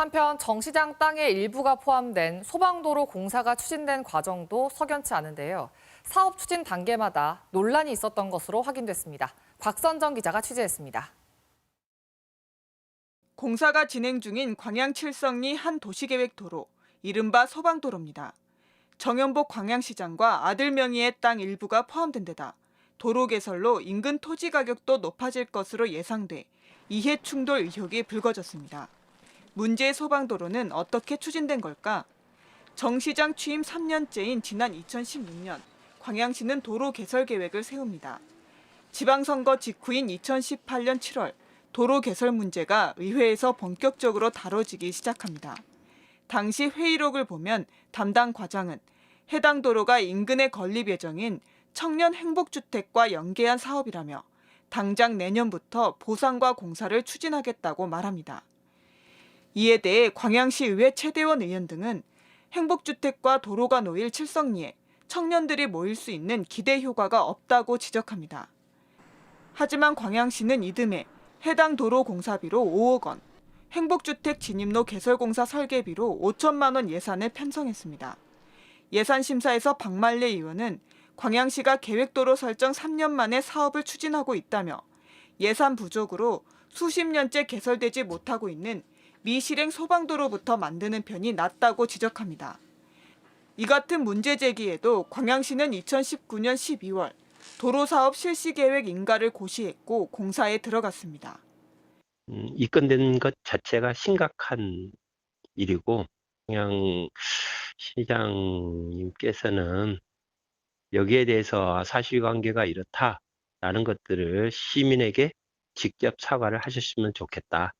한편 정 시장 땅의 일부가 포함된 소방도로 공사가 추진된 과정도 석연치 않은데요. 사업 추진 단계마다 논란이 있었던 것으로 확인됐습니다. 곽선정 기자가 취재했습니다. 공사가 진행 중인 광양 칠성리 한 도시계획 도로, 이른바 소방도로입니다. 정연복 광양시장과 아들 명의의 땅 일부가 포함된 데다 도로 개설로 인근 토지 가격도 높아질 것으로 예상돼 이해 충돌 의혹이 불거졌습니다. 문제의 소방도로는 어떻게 추진된 걸까? 정 시장 취임 3년째인 지난 2016년 광양시는 도로 개설 계획을 세웁니다. 지방선거 직후인 2018년 7월 도로 개설 문제가 의회에서 본격적으로 다뤄지기 시작합니다. 당시 회의록을 보면 담당 과장은 해당 도로가 인근에 건립 예정인 청년 행복주택과 연계한 사업이라며 당장 내년부터 보상과 공사를 추진하겠다고 말합니다. 이에 대해 광양시 의회 최대원 의원 등은 행복주택과 도로가 놓일 칠성리에 청년들이 모일 수 있는 기대 효과가 없다고 지적합니다. 하지만 광양시는 이듬해 해당 도로 공사비로 5억 원, 행복주택 진입로 개설공사 설계비로 5천만 원 예산을 편성했습니다. 예산심사에서 박말래 의원은 광양시가 계획도로 설정 3년 만에 사업을 추진하고 있다며 예산 부족으로 수십 년째 개설되지 못하고 있는 미실행 소방도로부터 만드는 편이 낫다고 지적합니다. 이 같은 문제 제기에도 광양시는 2019년 12월 도로 사업 실시 계획 인가를 고시했고 공사에 들어갔습니다. 음, 입건된 것 자체가 심각한 일이고 그냥 시장님께서는 여기에 대해서 사실관계가 이렇다라는 것들을 시민에게 직접 사과를 하셨으면 좋겠다.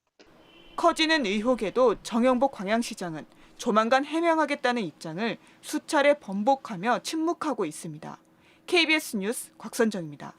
커지는 의혹에도 정영복 광양시장은 조만간 해명하겠다는 입장을 수차례 번복하며 침묵하고 있습니다. KBS 뉴스 곽선정입니다.